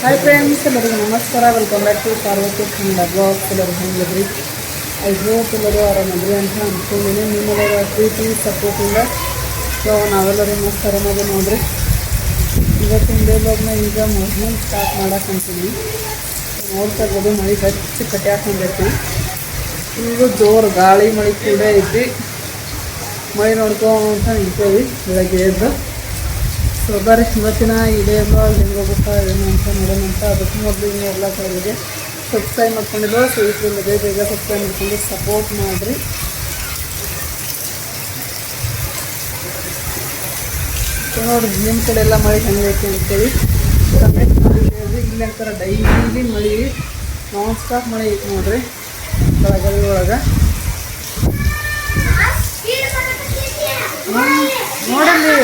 Hi friends ಎಲ್ಲರಿಗೂ ನಮಸ್ಕಾರ. Welcome back to Parvati Kannada blog ಎಲ್ಲರೂ ಹೆಂಗಿದ್ರಿ? ಐ ಹೋಪ್ ಎಲ್ಲರೂ ಆರಾಮದ್ರಿ ಅಂತ ಅಂದ್ಕೊಂಡಿನಿ ನಿಮ್ಮೆಲ್ಲರ ಪ್ರೀತಿ ಸಪೋರ್ಟಿಂದ ಸೊ ನಾವೆಲ್ಲರೂ ಮಸ್ತ್ ಮದುವೆ ನೋಡ್ರಿ. ಇವತ್ತಿನ ಡೇ ಬ್ಲಾಗ್ನ ಈಗ ಮೊದಲು ಸ್ಟಾರ್ಟ್ ಮಾಡಕ್ಕೆ ಅಂತೀನಿ ನೋಡ್ತಾ ಇರ್ಬೋದು, ಮಳೆ ಹೆಚ್ಚು ಕಟ್ಟಿ ಹಾಕೊಂಡೈತಿ. ಈಗ ಜೋರು ಗಾಳಿ ಮಳೆ ಕೂಡ ಐತಿ. ಮಳೆ ನೋಡ್ಕೊಂತ ನಿಂತೇವಿ ಬೆಳಗ್ಗೆ ಎದ್ದು. ಸೊ ಬರ್ರಿ ಇವತ್ತಿನ ಇದೇ ಬ್ಲಾಗ್ ಹೆಂಗೆ ಹೋಗುತ್ತಾ ಏನು ಅಂತ ನೋಡೋಣ ಅಂತ. ಅದಕ್ಕೆ ಮೊದಲು ಇನ್ನೂ ಎಲ್ಲ ಕಡೆಗೆ ಸಬ್ಸ್ಕ್ರೈಬ್ ಮಾಡ್ಕೊಂಡಿದ್ದು ಸೊ ಇದ್ರಿಂದ ಬೇಗ ಬೇಗ ಸಬ್ಸ್ಕ್ರೈಬ್ ಮಾಡ್ಕೊಂಡು ಸಪೋರ್ಟ್ ಮಾಡಿರಿ. ಸೊ ನೋಡಿ ನಿಮ್ಮ ಕಡೆ ಎಲ್ಲ ಮಳೆ ಹೆಂಗೈತೆ ಅಂತೇಳಿ. ಕಮೆಂಟ್ ಮಾಡಿ ಹೇಳ್ರಿ. ಇಲ್ಲಿ ಅಂತಾರೆ ಡೈಲಿ ಮಳೆ ನಾನ್ ಸ್ಟಾಪ್ ಮಳೆ ಐತೆ ನೋಡ್ರಿ. ಬೆಳಗಲಿ ಒಳಗೆ. ನೋಡಲ್ಲಿ.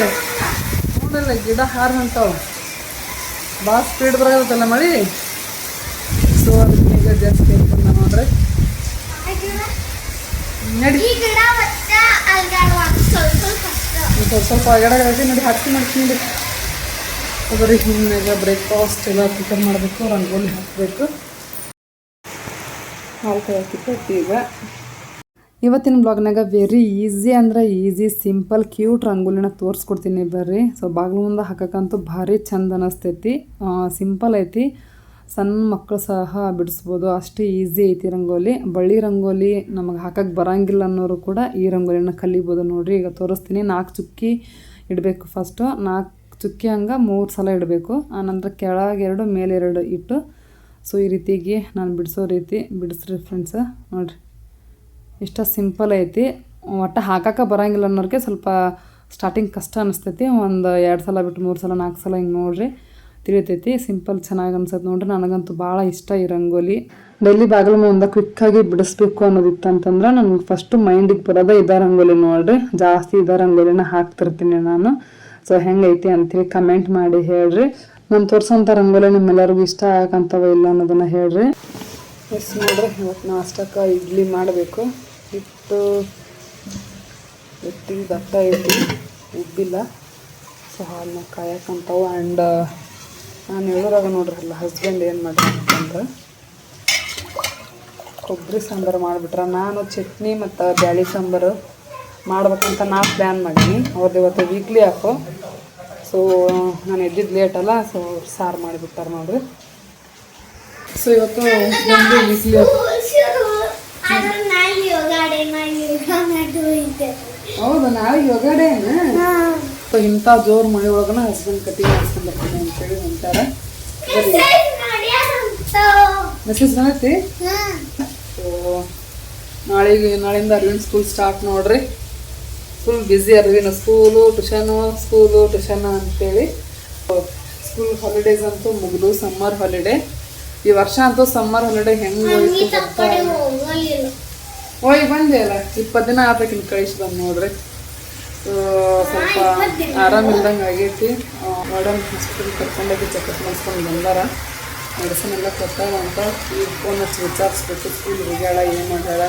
ನೋಡಲ್ಲ ಗಿಡ ಹಾರಂತಾವು ಹೊಂಟಾವು ಭಾಳ ಸ್ಪೀಡ್ ಬರೋದಲ್ಲ ಮಳೆ? ಸೊ ಅದಕ್ಕೆ ಈಗ ಜಾಸ್ತಿ ಐತಂದ ನೋಡ್ರಿ. ನಡಿ. ಸ್ವಲ್ಪ ಸ್ವಲ್ಪ ಹೊರಗಡೆ ಐತಿ ನೋಡಿ ಹತ್ತಿ ಮಾಡ್ಕೊಂಡು ಬರೀ ಹಿಂಗೆ ಬ್ರೇಕ್ಫಾಸ್ಟ್ ಎಲ್ಲ ಪ್ರಿಪೇರ್ ಮಾಡಬೇಕು ರಂಗೋಲಿ ಹಾಕಬೇಕು. ಹಾಲು ಹಾಕಿತ್ತು ಈಗ. ಇವತ್ತಿನ ಬ್ಲಾಗ್ನಾಗ ವೆರಿ ಈಸಿ ಅಂದ್ರೆ ಈಸಿ ಸಿಂಪಲ್ ಕ್ಯೂಟ್ ರಂಗೋಲಿನ ತೋರಿಸ್ಕೊಡ್ತೀನಿ ಬರ್ರಿ. ಸೊ ಬಾಗಿಲು ಮುಂದೆ ಹಾಕಕ್ಕಂತೂ ಭಾರಿ ಚಂದ ಅನಿಸ್ತೈತಿ. ಸಿಂಪಲ್ ಐತಿ. ಸಣ್ಣ ಮಕ್ಕಳು ಸಹ ಬಿಡಿಸ್ಬೋದು. ಅಷ್ಟೇ ಈಸಿ ಐತಿ ರಂಗೋಲಿ. ಬಳ್ಳಿ ರಂಗೋಲಿ ನಮಗೆ ಹಾಕಕ್ಕೆ ಬರಂಗಿಲ್ಲ ಅನ್ನೋರು ಕೂಡ ಈ ರಂಗೋಲಿನ ಕಲಿಬೋದು ನೋಡಿರಿ. ಈಗ ತೋರಿಸ್ತೀನಿ. ನಾಲ್ಕು ಚುಕ್ಕಿ ಇಡಬೇಕು ಫಸ್ಟು ನಾಲ್ಕು ಚುಕ್ಕಿ ಹಂಗೆ ಮೂರು ಸಲ ಇಡಬೇಕು. ಆನಂತರ ಕೆಳಗೆ ಎರಡು, ಮೇಲೆ ಎರಡು ಇಟ್ಟು ಸೊ ಈ ರೀತಿಗೆ ನಾನು ಬಿಡಿಸೋ ರೀತಿ ಬಿಡಿಸ್ರಿ ಫ್ರೆಂಡ್ಸ್ ನೋಡಿರಿ. ಇಷ್ಟ ಸಿಂಪಲ್ ಐತಿ. ಒಟ್ಟು ಹಾಕಕ್ಕೆ ಬರಂಗಿಲ್ಲ ಅನ್ನೋರಿಗೆ ಸ್ವಲ್ಪ ಸ್ಟಾರ್ಟಿಂಗ್ ಕಷ್ಟ ಅನಿಸ್ತೈತಿ. ಒಂದು ಎರಡು ಸಲ ಬಿಟ್ಟು ಮೂರು ಸಲ ನಾಲ್ಕು ಸಲ ಹಿಂಗೆ ನೋಡ್ರಿ ತಿಳಿತೈತಿ. ಸಿಂಪಲ್ ಚೆನ್ನಾಗಿ ಅನ್ಸತ್ತೆ ನೋಡ್ರಿ. ನನಗಂತೂ ಭಾಳ ಇಷ್ಟ ಈ ರಂಗೋಲಿ. ಡೈಲಿ ಬಾಗಿಲು ಮುಂದೆ ಕ್ವಿಕ್ಕಾಗಿ ಬಿಡಿಸ್ಬೇಕು ಅನ್ನೋದಿತ್ತಂತಂದ್ರೆ ನನಗೆ ಫಸ್ಟು ಮೈಂಡಿಗೆ ಬರೋದೇ ಇದ ರಂಗೋಲಿ ನೋಡ್ರಿ. ಜಾಸ್ತಿ ಇದ ರಂಗೋಲಿನ ಹಾಕ್ತಿರ್ತೀನಿ ನಾನು. ಸೊ ಹೆಂಗೈತಿ ಅಂತೇಳಿ ಕಮೆಂಟ್ ಮಾಡಿ ಹೇಳ್ರಿ. ನಾನು ತೋರಿಸೋಂಥ ರಂಗೋಲಿ ನಿಮ್ಮೆಲ್ಲರಿಗೂ ಇಷ್ಟ ಆಗಂತವ ಇಲ್ಲ ಅನ್ನೋದನ್ನು ಹೇಳ್ರಿ. ಎಸ್ ನೋಡ್ರಿ ಇವತ್ತು ನಾಷ್ಟಕ್ಕೆ ಇಡ್ಲಿ ಮಾಡಬೇಕು. ಹಿಟ್ಟು ಹಿಟ್ಟಿಗೆ ದಪ್ಪ ಐತಿ ಉಬ್ಬಿಲ್ಲ. ಸೊ ಹಾಲನ್ನ ಕಾಯಕ್ಕಂತವು ಆ್ಯಂಡ್ ನಾನು ಹೇಳೋರಾಗ ನೋಡ್ರಿ, ಅಲ್ಲ ಹಸ್ಬೆಂಡ್ ಏನು ಮಾಡ್ರಿ ಅಂತಂದ್ರೆ ಕೊಬ್ಬರಿ ಸಾಂಬಾರು ಮಾಡಿಬಿಟ್ರೆ. ನಾನು ಚಟ್ನಿ ಮತ್ತು ಬ್ಯಾಳಿ ಸಾಂಬಾರು ಮಾಡ್ಬೇಕಂತ ನಾ ಪ್ಲ್ಯಾನ್ ಮಾಡೀನಿ. ಅವ್ರದ್ದು ಇವತ್ತು ವೀಕ್ಲಿ ಹಾಕು ಸೊ ನಾನು ಎದ್ದಿದ್ದು ಅಲ್ಲ ಸೊ ಸಾರು ಮಾಡಿಬಿಟ್ಟಾರೆ ನೋಡ್ರಿ. ಸೊ ಇವತ್ತು ವೀಕ್ಲಿ ಹೌದು ನಾಳೆ ಯೋಗ ಡೇ ಸೊ ಇಂಥ ಜೋರು ಮಳೆ ಒಳಗನ ಹಸ್ಬೆಂಡ್ ಕಟಿಂಗ್ ಮಾಡಿಸ್ಕೊಂಡು ಬರ್ತೀನಿ ಅಂತೇಳಿ ಅಂತಾರೆ. ಮೆಸೇಜ್ ಬಂದೈತಿ ನಾಳೆಗೆ ನಾಳೆಯಿಂದ ಅರವಿಂದ್ ಸ್ಕೂಲ್ ಸ್ಟಾರ್ಟ್ ನೋಡ್ರಿ. ಫುಲ್ ಬ್ಯುಸಿ ಅರವಿನ ಸ್ಕೂಲು ಟ್ಯೂಷನು ಸ್ಕೂಲು ಟ್ಯೂಷನ್ ಅಂತೇಳಿ ಸ್ಕೂಲ್ ಹಾಲಿಡೇಸ್ ಅಂತೂ ಮುಗಿದು ಸಮ್ಮರ್ ಹಾಲಿಡೇ ಈ ವರ್ಷ ಅಂತೂ ಸಮ್ಮರ್ ಹಾಲಿಡೇ ಹೆಂಗೆ ಹೋಯ್ತು ಗೊತ್ತಾ? ಹೋಗಿ ಬಂದೆ ಅಲ್ಲ. ಇಪ್ಪತ್ತು ದಿನ ಆಗ್ಬೇಕು ಕಳಿಸಿ ಬಂದು ನೋಡ್ರಿ. ಸ್ವಲ್ಪ ಆರಾಮಿಲ್ದಂಗೆ ಆಗೈತಿ. ಮೇಡಮ್ ಹಾಸ್ಪಿಟಲ್ ಕರ್ಕೊಂಡೋಗಿ ಚೆಕಪ್ ಮಾಡಿಸ್ಕೊಂಡು ಬಂದಾರ. ಮೆಡಿಸಿನ್ ಎಲ್ಲ ಕೊಟ್ಟಾಗ ಅಂತ. ಈಗ ಫೋನ್ ಹಚ್ಚಿ ವಿಚಾರಿಸ್ಬೇಕು. ಸ್ಕೂಲ್ ಹೋಗ್ಯಾಳ, ಏನು ಮಾಡ್ಯಾಳ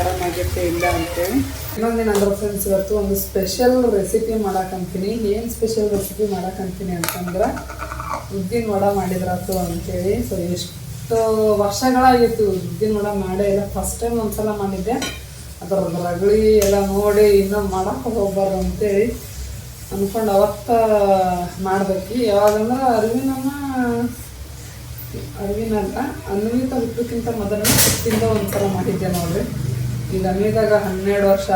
ಆರಾಮಾಗೈತೆ ಇಲ್ಲ ಅಂತೇಳಿ. ಇನ್ನೊಂದೇನು ಅಂದ್ರೆ ಫ್ರೆಂಡ್ಸ್ ಇವತ್ತು ಒಂದು ಸ್ಪೆಷಲ್ ರೆಸಿಪಿ ಮಾಡಕ್ಕಂತೀನಿ ಏನು ಸ್ಪೆಷಲ್ ರೆಸಿಪಿ ಮಾಡಕ್ಕಂತೀನಿ ಅಂತಂದ್ರೆ, ಉದ್ದಿನ ವಡ ಮಾಡಿದ್ರಾತು ಅಂತೇಳಿ. ಸೊ ಎಷ್ಟು ವರ್ಷಗಳಾಗಿತ್ತು ಸುದ್ದಿ ವಡ ಮಾಡೇ ಇಲ್ಲ ಫಸ್ಟ್ ಟೈಮ್ ಒಂದ್ಸಲ ಮಾಡಿದ್ದೆ. ಅದರ ರಗಳಿ ಎಲ್ಲ ನೋಡಿ ಇನ್ನೂ ಮಾಡಕ್ಕೆ ಹೋಗ್ಬಾರ್ದು ಅಂತೇಳಿ ಅಂದ್ಕೊಂಡು ಅವತ್ತ ಮಾಡ್ಬೇಕು. ಯಾವಾಗಂದ್ರೆ ಅರಿವಿನಮ್ಮ ಅರಿವಿನ ಅಂತ, ಅನ್ವಿತ ಹುಟ್ಟಕ್ಕಿಂತ ಮೊದಲು ಹುಟ್ಟಿಂದ ಒಂದ್ಸಲ ಮಾಡಿದ್ದೆ ನೋಡ್ರಿ. ಈಗ ಅನ್ವಿದಾಗ ಹನ್ನೆರಡು ವರ್ಷ.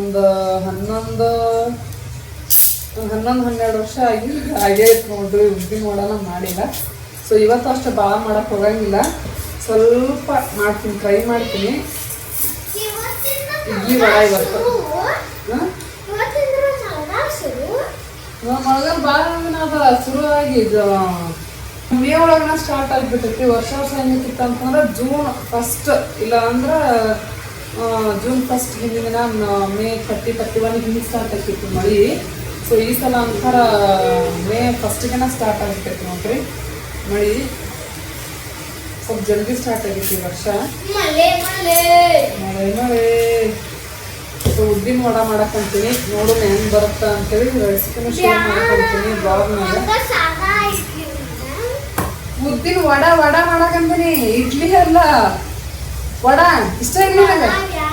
ಒಂದು ಹನ್ನೊಂದು ಹನ್ನೊಂದು ಹನ್ನೆರಡು ವರ್ಷ ಆಗಿ, ಹಾಗೆ ನೋಡ್ರಿ. ಉದ್ದಿ ನೋಡೋಣ ಮಾಡಿಲ್ಲ. ಸೊ ಇವತ್ತು ಅಷ್ಟು ಭಾಳ ಮಾಡಕ್ಕೆ ಹೋಗಂಗಿಲ್ಲ. ಸ್ವಲ್ಪ ಮಾಡ್ತೀನಿ ಟ್ರೈ ಮಾಡ್ತೀನಿ. ಇಡ್ಲಿ ವಡ ಇವತ್ತು. ಮಳೆಗಾಲ ಭಾಳ ಅದ ಶುರುವಾಗಿ ಮೇ ಒಳಗನ ಸ್ಟಾರ್ಟ್ ಆಗಿಬಿಟ್ಟೈತಿ. ವರ್ಷ ವರ್ಷ ಹೆಂಗಿತ್ತು ಅಂತಂದ್ರೆ ಜೂನ್ ಫಸ್ಟ್ ಇಲ್ಲ ಅಂದ್ರೆ ಜೂನ್ ಫಸ್ಟ್ ಹಿಂದಿನ ದಿನ, ಮೇ ತರ್ಟಿ ತರ್ಟಿ ಒನ್ ಹಿಂಗೆ ಸ್ಟಾರ್ಟ್ ಆಗ್ತಿತ್ತು ಮಳೆ. ಸೊ ಈ ಸಲ ಅಂತಾರ ಮೇ ಫಸ್ಟಿಗೆನ ಸ್ಟಾರ್ಟ್ ಆಗ್ತೈತಿ ನೋಡ್ರಿ. ಮಳೆ ಸ್ವಲ್ಪ ಜಲ್ದಿ ಸ್ಟಾರ್ಟ್ ಆಗೈತಿ ಈ ವರ್ಷ. ಮಳೆ ಮಳೆ. ಸೊ ಉದ್ದಿನ ವಡ ಮಾಡಕ್ಕಂತೀನಿ ನೋಡೋಣ ಹೆಂಗ್ ಬರುತ್ತಾ ಅಂತೇಳಿ ರೆಸಿಪಿನ ಶೇರ್ ಮಾಡ್ಕೊಂತೀನಿ ಬ್ಲಾಗ್ನಾಗ ಉದ್ದಿನ ವಡ ವಡ ಮಾಡಕಂತೀನಿ ಇಡ್ಲಿ ಅಲ್ಲ. ವಡ ಇಷ್ಟ ಇಲ್ಲ ನನಗೆ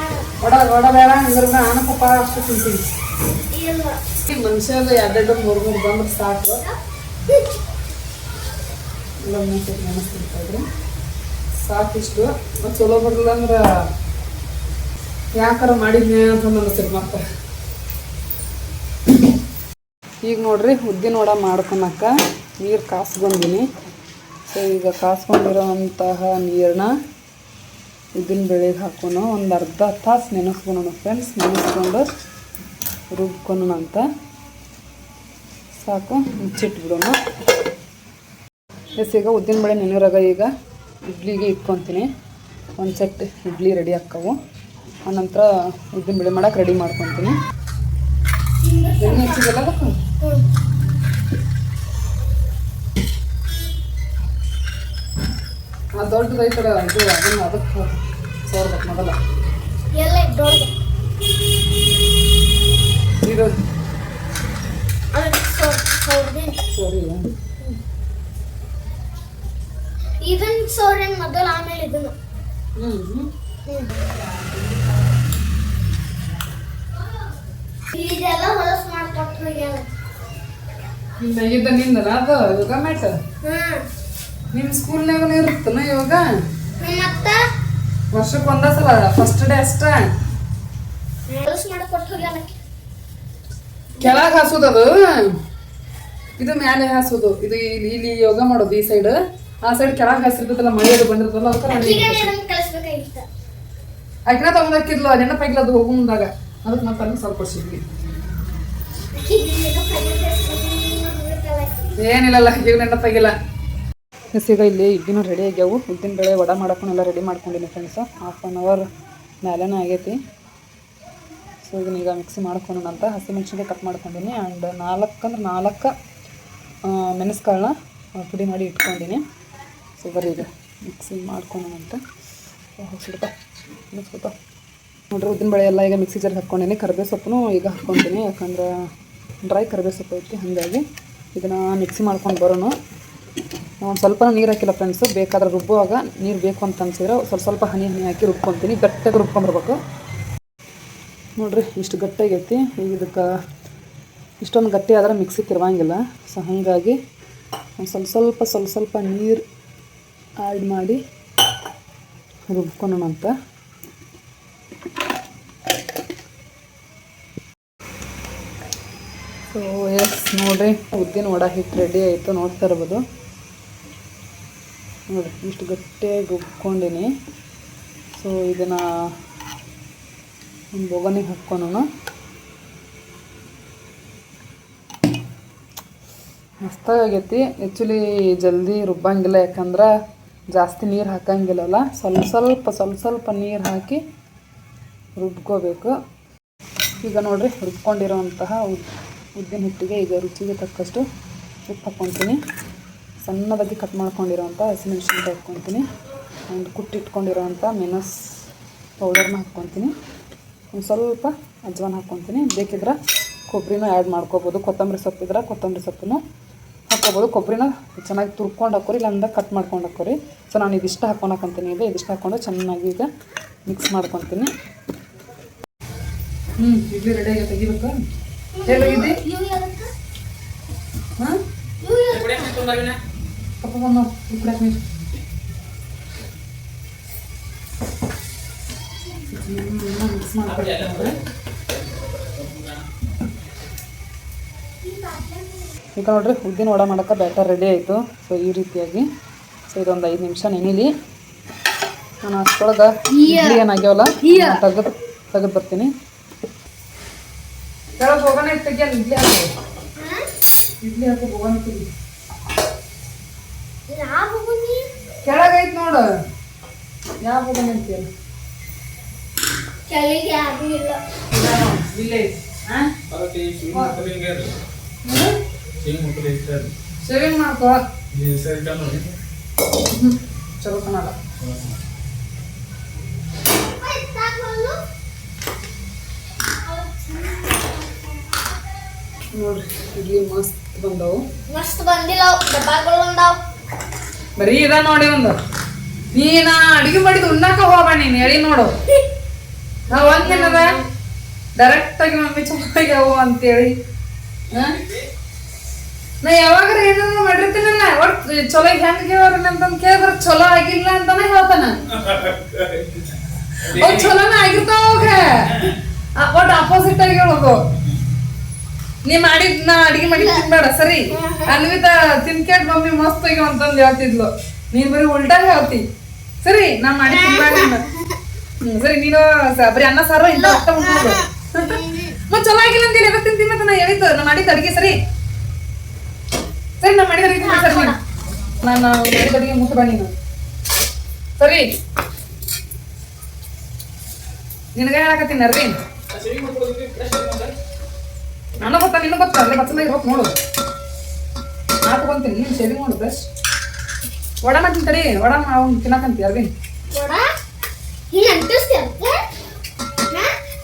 ವಡ ವಡ ಬೇಡ ಅಂದ್ರೆ ನಾನು ಪಪ್ಪ ಅಷ್ಟು ತಿಂತೀನಿ. ಈ ಮನುಷ್ಯದ ಎರಡೆರಡು ಮೂರು ಮೂರು ಬಂದ್ರೆ ಸಾಕು. ನೆನೆಸ್ತಿರ್ತಾ ಇದ್ರಿ ಸಾಕಿಷ್ಟು. ಮತ್ತು ಚಲೋ ಬರಲಿಲ್ಲ ಅಂದ್ರೆ ಯಾಕಾರ ಮಾಡಿದ್ನೆ ಅಂತ ಅನಿಸ್ತಿರಿ ಮತ್ತೆ ಈಗ ನೋಡ್ರಿ, ಉದ್ದಿನ ವಡ ಮಾಡ್ಕೊಳಕ ನೀರು ಕಾಸ್ಕೊಂಡಿನಿ. ಸೊ ಈಗ ಕಾಸ್ಕೊಂಡಿರೋಂತಹ ನೀರನ್ನ ಉದ್ದಿನ ಬೆಳೆಗೆ ಹಾಕೋಣ. ಒಂದು ಅರ್ಧ ತಾಸು ನೆನೆಸ್ಕೊಳೋಣ ಫ್ರೆಂಡ್ಸ್ ನೆನೆಸ್ಕೊಂಡು ರುಬ್ಕೊಳೋಣ ಅಂತ. ಸಾಕು, ಮುಚ್ಚಿಟ್ಬಿಡೋಣ. ಎಸ್ ಈಗ ಉದ್ದಿನ ಬೇಳೆ ನೆನೆಯೋರಾಗ ಈಗ ಇಡ್ಲಿಗೆ ಇಟ್ಕೊತೀನಿ. ಒಂದು ಸೆಟ್ ಇಡ್ಲಿ ರೆಡಿ ಹಾಕ್ಕವು ಆನಂತರ ಉದ್ದಿನ ಬೇಳೆ ಮಾಡಕ್ಕೆ ರೆಡಿ ಮಾಡ್ಕೊತೀನಿ. ಎಣ್ಣೆ ಹಚ್ಚಿದೆಲ್ಲ ಅದಕ್ಕೆ ಆ ಇದು ಅದನ್ನು ಅದಕ್ಕೆ ಸೋರ್ಬೇಕು ಮೊದಲ. ಇರೋದು ಸೋರ್. ಸೋರ್ದಿನ ಸೋರೆನ್ ಮೊದಲು ಆಮೇಲೆ ಇದನ್ನು. ಇದೆಲ್ಲ ಹೊಲಸ್ ಮಾಡ್ಕೊಟ್ಟು ಹೋಗ್ಯಾನ ಇಲ್ಲ ಇದು ನಿಂದನ ಅದು ಯೋಗ ಮ್ಯಾಟ್ ನಿಮ್ಮ ನಿಮ್ಮ ಸ್ಕೂಲ್ನಾಗ ಇರುತ್ತನ ಯೋಗ ಮತ್ತ ವರ್ಷಕ್ಕೆ ಒಂದೇ ಸಲ ಫಸ್ಟ್ ಡೇ ಅಷ್ಟೇ ಕೆಳಗೆ ಹಾಸೋದು ಅದು ಇದು ಮ್ಯಾಲೆ ಹಾಸೋದು. ಇದು ಇಲ್ಲಿ ಇಲ್ಲಿ ಯೋಗ ಮಾಡೋದು ಈ ಸೈಡ್ ಆ ಸೈಡ್ ಕೆಳಗೆ ಹಾಸಿರ್ತದಲ್ಲ ಮಳೆಯದು ಬಂದಿರ್ತದಲ್ಲ ಅದಕ್ಕೆ ಆಕಿನ ತಗೊಂಡಾಕಿದ್ಲು ನೆನಪಾಗಿಲ್ಲ ಅದು ಹೋಗು ಮುಂದಾಗ. ಅದಕ್ಕೆ ಮತ್ತೆ ಅಲ್ಲಿ ಸ್ವಲ್ಪ ಕೊಡ್ಸಿದ್ವಿ. ಏನಿಲ್ಲಲ್ಲ ಈಗ ನೆನಪಾಗಿಲ್ಲ. ಈಗ ಇಲ್ಲಿ ಇಡ್ಲಿನೂ ರೆಡಿ ಆಗ್ಯಾವು. ಉದ್ದಿನ ಬೇಳೆ ವಡ ಮಾಡ್ಕೊಂಡೆಲ್ಲ ರೆಡಿ ಮಾಡ್ಕೊಂಡಿನಿ ಫ್ರೆಂಡ್ಸು ಹಾಫ್ ಆನ್ ಅವರ್ ಮೇಲೇನೇ ಆಗೈತಿ. ಸೊ ಇದನ್ನ ಈಗ ಮಿಕ್ಸಿ ಮಾಡ್ಕೊಂಡು ಅಂತ. ಹಸಿಮೆಣ್ಸಿನ್ಕಾಯಿ ಕಟ್ ಮಾಡ್ಕೊಂಡಿನಿ. ಆ್ಯಂಡ್ ನಾಲ್ಕು ಅಂದ್ರೆ ನಾಲ್ಕು ಮೆಣಸ್ಕಾಳನ್ನ ಪುಡಿ ಮಾಡಿ ಇಟ್ಕೊಂಡಿನಿ. ಸೊ ಇದೆ. ಮಿಕ್ಸಿಂಗ್ ಮಿಕ್ಸಿ ಮಾಡ್ಕೊಳ್ಳೋಣ ಅಂತ ಸ್ವಲ್ಪ. ಮುಗಿಸ್ಬಿಟ್ಟು ನೋಡ್ರಿ, ಉದ್ದಿನ ಬೇಳೆ ಎಲ್ಲ ಈಗ ಮಿಕ್ಸಿ ಜಾರ್ಗೆ ಹಾಕ್ಕೊಂಡೇನೆ ಕರಿಬೇವು ಸೊಪ್ಪು ಈಗ ಹಾಕ್ಕೊತೀನಿ ಯಾಕಂದ್ರೆ ಡ್ರೈ ಕರಿಬೇವು ಸೊಪ್ಪು ಐತಿ, ಹಾಗಾಗಿ ಇದನ್ನು ಮಿಕ್ಸಿ ಮಾಡ್ಕೊಂಡು ಬರೋಣ. ಒಂದು ಸ್ವಲ್ಪ ನೀರು ಹಾಕಿಲ್ಲ ಫ್ರೆಂಡ್ಸು ಬೇಕಾದ್ರೆ ರುಬ್ಬುವಾಗ ನೀರು ಬೇಕು ಅಂತ ಅನ್ಸಿದ್ರೆ ಸ್ವಲ್ಪ ಸ್ವಲ್ಪ ಹನಿ ಹನಿ ಹಾಕಿ ರುಬ್ಕೊತೀನಿ. ಗಟ್ಟಿಯಾಗಿ ರುಬ್ಕೊಂಬರ್ಬೇಕು ನೋಡಿರಿ, ಇಷ್ಟು ಗಟ್ಟಿಯಾಗೈತಿ. ಈಗ ಇದಕ್ಕೆ ಇಷ್ಟೊಂದು ಗಟ್ಟಿ ಆದ್ರೆ ಮಿಕ್ಸಿ ತಿರುವಂಗಿಲ್ಲ. ಸೊ ಹಾಗಾಗಿ ಒಂದು ಸ್ವಲ್ಪ ಸ್ವಲ್ಪ ಸ್ವಲ್ಪ ಸ್ವಲ್ಪ ನೀರು ಆ್ಯಡ್ ಮಾಡಿ ರುಬ್ಕೊಳ್ಳೋಣ ಅಂತ. ಸೊ ಎಸ್ ನೋಡ್ರಿ, ಉದ್ದಿನ ವಡ ಹಿಟ್ಟು ರೆಡಿ ಆಯಿತು, ನೋಡ್ತಾ ಇರ್ಬೋದು. ನೋಡಿ ಇಷ್ಟು ಗಟ್ಟಿಯಾಗಿ ರುಬ್ಕೊಂಡಿನಿ. ಸೊ ಇದನ್ನು ಒಂದು ಬೊಗನಿಗೆ ಹಾಕ್ಕೊಳೋಣ. ಮಸ್ತಾಗೈತಿ ಆ್ಯಕ್ಚುಲಿ ಜಲ್ದಿ ರುಬ್ಬಂಗಿಲ್ಲ, ಯಾಕಂದ್ರೆ ಜಾಸ್ತಿ ನೀರು ಹಾಕಂಗಿಲ್ಲಲ್ಲ. ಸ್ವಲ್ಪ ಸ್ವಲ್ಪ ಸ್ವಲ್ಪ ಸ್ವಲ್ಪ ನೀರು ಹಾಕಿ ರುಬ್ಕೋಬೇಕು. ಈಗ ನೋಡಿರಿ ರುಬ್ಕೊಂಡಿರೋಂತಹ ಉದ್ದಿನ ಹಿಟ್ಟಿಗೆ ಈಗ ರುಚಿಗೆ ತಕ್ಕಷ್ಟು ಉಪ್ಪು ಹಾಕ್ಕೊತೀನಿ ಸಣ್ಣದಾಗಿ ಕಟ್ ಮಾಡ್ಕೊಂಡಿರೋಂಥ ಹಸಿಮೆಣ್ಸಿನ್ಕಾಯಿ ಹಾಕ್ಕೊತೀನಿ ಒಂದು ಕುಟ್ಟಿಟ್ಕೊಂಡಿರೋಂಥ ಮೆಣಸ್ ಪೌಡರ್ನ ಹಾಕ್ಕೊತೀನಿ ಒಂದು ಸ್ವಲ್ಪ ಅಜ್ವಾನ ಹಾಕ್ಕೊತೀನಿ ಬೇಕಿದ್ರೆ ಕೊಬ್ಬರಿನೂ ಆ್ಯಡ್ ಮಾಡ್ಕೋಬೋದು. ಕೊತ್ತಂಬರಿ ಸೊಪ್ಪಿದ್ರೆ ಕೊತ್ತಂಬರಿ ಸೊಪ್ಪನ್ನು ಹಾಕ್ಕೋಬೋದು ಕೊಬ್ಬರಿನ ಚೆನ್ನಾಗಿ ತುರ್ಕೊಂಡು ಹಾಕೋರಿ, ಇಲ್ಲಾಂದ್ರೆ ಕಟ್ ಮಾಡ್ಕೊಂಡು ಹಾಕೋರಿ. ಸೊ ನಾನು ಇದಿಷ್ಟು ಹಾಕ್ಕೊಂಡು ಹಾಕೊಂತೀನಿ ಈಗ ಇದಿಷ್ಟು ಹಾಕ್ಕೊಂಡು ಚೆನ್ನಾಗಿ ಈಗ ಮಿಕ್ಸ್ ಮಾಡ್ಕೊತೀನಿ. ಹ್ಞೂ ಇಡ್ಲಿ ರೆಡಿ ಆಗಿ ತೆಗಿಬೇಕು? ಮಿಕ್ಸ್ ಮಾಡ್ಕೊಳ್ತೀನಿ. ಈಗ ನೋಡ್ರಿ ಉದ್ದಿನ ವಡ ಮಾಡೋಕೆ ಬ್ಯಾಟರ್ ರೆಡಿ ಆಯಿತು. ಸೊ ಈ ರೀತಿಯಾಗಿ. ಸೊ ಇದೊಂದು ಐದು ನಿಮಿಷ ನೆನಿಲಿ. ನಾನು ಅಷ್ಟೊಳಗೆ ಇಡ್ಲಿ ಏನಾಗ್ಯಾವಲ್ಲ ತೆಗೆದು ತೆಗೆದು ಬರ್ತೀನಿ? ಕೆಳಗೈತ್ ನೋಡು. ಯಾವ ಹೋಗೋಣ ಅಂತೀಯ ಕೆಳಗೆ ಯಾರೂ ಇಲ್ಲ. ಇಲ್ಲೇ ಹಾಂ ಅದಕ್ಕೆ ಈ ಸ್ವಿಂಗ್ ಮುಟ್ಟಲಿ ಹಿಂಗೆ ಇರ್ಲಿ. ಸ್ವಿಂಗ್ ಮುಟ್ಟಲಿ ಇಷ್ಟೇ ಶೇವಿಂಗ್ ಮಾಡ್ಕೋ ಈ ಸರಿ ನೋಡಿ ಚಲೋ ಕನ್ನಡ ಆಯ್ತ್ ಸಾಕಲ್ಲು? ನೋಡ್ರಿ ಇಡ್ಲಿ ಮಸ್ತ್ ಬಂದವು ಮಸ್ತ್ ಬಂದಿಲ್ಲ ಅವು, ಡಬ್ಬಾಗಳು ಒಂದಾವ್ ಬರೀ ಇದ ನೋಡಿ ಒಂದು ನೀನ ಅಡಿಗೆ ಮಾಡಿದ್ ಉಣ್ಣಾಕ ಹೋಗ ನೀನ್ ಹೇಳಿ ನೋಡು ನಾ ಒಂದ್ ದಿನದ ಡೈರೆಕ್ಟ್ ಆಗಿ ಮಮ್ಮಿ ಚೆನ್ನಾಗ್ಯಾವು ಅಂತೇಳಿ ಹಾ? ನಾ ಯಾವಾಗಾರ ಏನಾದ್ರು ಮಾಡಿರ್ತೀನಲ್ಲ ಒಟ್ ಚಲೋ ಹೆಂಗ್ಯಾವ್ರ ಅಂತಂದ್ ಕೇಳಿದ್ರ ಚಲೋ ಆಗಿಲ್ಲ ಅಂತಾನೆ ಹೇಳ್ತಾನ. ಅವ್ ಚಲೋನ ಆಗಿರ್ತಾವ ಅವಾಗ. ಒಟ್ ಅಪೋಸಿಟ್ ಆಗಿ ಹೇಳೋದು. ನೀ ಮಾಡಿದ್ ನಾ ಅಡಿಗೆ ಮಾಡಿ ತಿನ್ಬೇಡ ಸರಿ? ಅನ್ವಿತ ತಿನ್ಕೇಟ್ ಮಮ್ಮಿ ಮಸ್ತ್ ಆಗಿ ಅಂತಂದ್ ಹೇಳ್ತಿದ್ಲು. ನೀನ್ ಬರೀ ಉಲ್ಟಾ ಹೇಳ್ತಿ. ಸರಿ ನಾ ಮಾಡಿ ತಿನ್ಬೇಡ. ಸರಿ ನೀನು ಸ- ಬರೀ ಅನ್ನ ಸಾರು ಇಂತ ಅಷ್ಟ ಉಣ್ಬೋದು ಮತ್ ಚಲೋ ಆಗಿಲ್ಲ ಅಂತ ಹೇಳಿ ತಿಂತೀನಿ ಮತ್ತೆ ನಾ ಹೇಳಿದ್ದು. ನಾ ಮಾಡಿದ ಅಡಿಗೆ ಸರಿ? ಸರಿ ನಾ ಮಾಡಿದ ರೀತಿ ಸರಿ ನೀನು. ನಾನು ಮಾಡಿದ ಅಡಿಗೆ ಮುಟ್ಬೇಡ ನೀನು. ಸರಿ. ನಿನಗೆ ಹೇಳಕತ್ತೀನಿ ಅರ್ವಿ ನನಗೆ ಗೊತ್ತಾ ನಿನ್ನ ಗೊತ್ತಾ? ಅಲ್ಲೇ ಬಚ್ಚಲಾಗಿ ಹೋಗಿ ನೋಡು. ನಾ ತಗೊಂತೀನಿ ನೀನು ಶೇವಿಂಗ್ ಮಾಡು ಬ್ರಷ್ ಒಡನ ತಿಂತಡಿ ಒಡನ ನಾವು ಅವ್ನು ತಿನ್ನಕಂತಿ ಅರ್ವಿನ್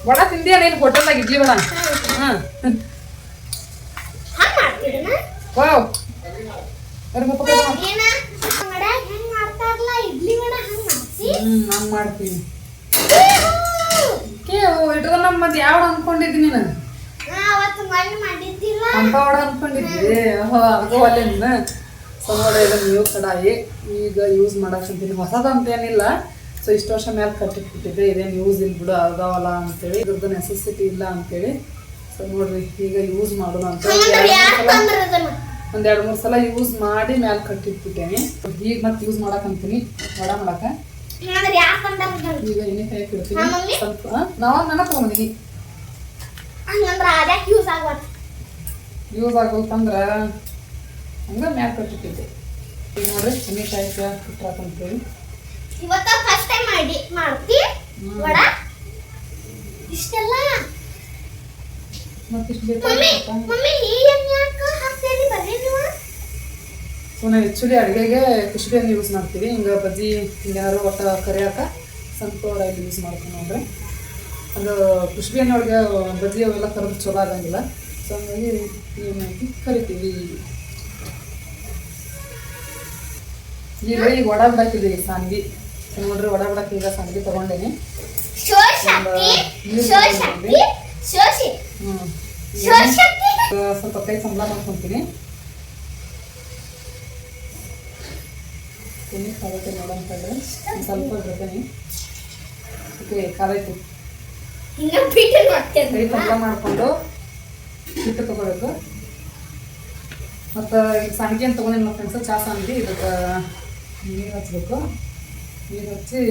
ವಡ? ತಿಂದಿಯ ನೀನು? ಹೋಟೆಲ್ದಾಗ ಇಡ್ಲಿ ವಡ? ಹಾಂ. ಹಂಗ್ ಮಾಡ್ತೀರನ ವಾವ್ ಅರೆ ಮುಪ್ಪ ಏನ ವಡ ಹೆಂಗ್ ಮಾಡ್ತೀನಿ. ಕೇ ಇಟ್ಕೊಂಡು ನಮ್ಮ ಮತ್ತೆ ಯಾವ ಅನ್ಕೊಂಡಿದ್ದಿ ನೀನು? ನಾ ಅವತ್ತು ಮಣ್ಣು ಮಾಡಿದ್ದಿಲ್ಲ. ಅಂತ ವಡ ಅನ್ಕೊಂಡಿದ್ದಿ? ಹೋ ಅದು ಅಲ್ಲೇ ನೀನು. ಸಂಗಡ ಇದು ನೀವು ಕಡಾಯಿ. ಈಗ ಯೂಸ್ ಮಾಡಕ್ಕಂತೀನಿ ಹೊಸದಂತೇನಿಲ್ಲ ಸೊ ಇಷ್ಟು ವರ್ಷ ಮೇಲೆ ಕಟ್ಟಿಟ್ಬಿಟ್ಟಿದ್ದೆ. ಇದೇನು ಯೂಸ್ ಇಲ್ಲ ಬಿಡು ಅದಾವಲ್ಲ ಅಂತೇಳಿ. ಇದ್ರದ್ದು ನೆಸೆಸಿಟಿ ಇಲ್ಲ ಅಂತೇಳಿ. ಸೊ ನೋಡ್ರಿ ಈಗ ಯೂಸ್ ಮಾಡೋಣ ಅಂತ ಒಂದ್ ಎರಡು ಮೂರು ಸಲ ಯೂಸ್ ಮಾಡಿ ಮ್ಯಾಲೆ ಕಟ್ಟಿಟ್ಬಿಟ್ಟೇನೆ. ಈಗ ಮತ್ತೆ ಯೂಸ್ ಮಾಡಕ್ಕಂತೀನಿ ವಡ ಮಾಡಕ. ಹಂಗಂದ್ರೆ ಯಾರು ತಂದ್ರ ಅದನ್ನ ಈಗ ಎಣ್ಣೆ ಕೈ ಇಡ್ತೀನಿ? ಸ್ವಲ್ಪ ನಾವು ನನ್ನ ತಗೊಂಡಿನಿ ಯೂಸ್ ಆಗೋಲ್ತಂದ್ರ ಹಂಗ ಮ್ಯಾಲೆ ಕಟ್ಟಿಟ್ಟಿದ್ದೆ. ಈಗ ನೋಡ್ರಿ ಎಣ್ಣೆ ಕಾಯಿ ಇಟ್ರಾಕಂತೀವಿ ಇವತ್ತ ಫಸ್ಟ್ ಟೈಮ್ ಮಾಡಿ ಮಾಡ್ತಿ. ವಡ? ಇಷ್ಟೆಲ್ಲ? ಮತ್ತಿಷ್ಟು ಮಮ್ಮಿ ಮಮ್ಮಿ ಈ ಎಣ್ಣೆ ಯಾಕ? ಸೊ ನಾವು ಆ್ಯಕ್ಚುಲಿ ಅಡುಗೆಗೆ ಖುಷಿಯನ್ನು ಯೂಸ್ ಮಾಡ್ತೀವಿ. ಹಿಂಗೆ ಬಜ್ಜಿ ಹಿಂಗಾರು ಒಟ್ಟು ಕರಿಯಾಕ ಸಂಪೂರ್ಣ ಆಯಿಲ್ ಯೂಸ್ ಮಾಡ್ತೀವಿ ನೋಡ್ರಿ. ಅದು ಖುಷಿಯನ್ನು ಒಳಗೆ ಬಜ್ಜಿ ಅವೆಲ್ಲ ಕರೆದು ಚಲೋ ಆಗಂಗಿಲ್ಲ. ಸೊ ಹಂಗಾಗಿ ಏನಾಗಿ ಕರಿತೀವಿ. ಈಗ ಈಗ ಒಡ ಬಿಡಾಕಿದ್ದೀವಿ ಸಾಂಗಿ ನೋಡ್ರಿ ವಡ ಬಿಡಕ್ಕೆ ಈಗ ಸಾಂಗಿ ತೊಗೊಂಡೇನಿ. ಹ್ಞೂ ಸ್ವಲ್ಪ ಕೈ ಸಂಬಳ ಮಾಡ್ಕೊತೀನಿ. ತಿನ್ನಿ ನೋಡೋಣ ಸ್ವಲ್ಪ ಬರ್ತೀನಿ ಓಕೆ ಕೈ ಸಂಬಳ ಮಾಡಿಕೊಂಡು ಹಿಟ್ಟು ತಗೋಬೇಕು ಮತ್ತು ಈಗ ಸಂಡಿಗೆ ಅಂತ ತೊಗೊಂಡಿನಿ ನಮ್ಮ ಫ್ರೆಂಡ್ಸು ಚಾ ಸಂಡಿಗೆ ಇದಕ್ಕೆ ನೀರು ಹಚ್ಬೇಕು. ನೀರು ಹಚ್ಚಿ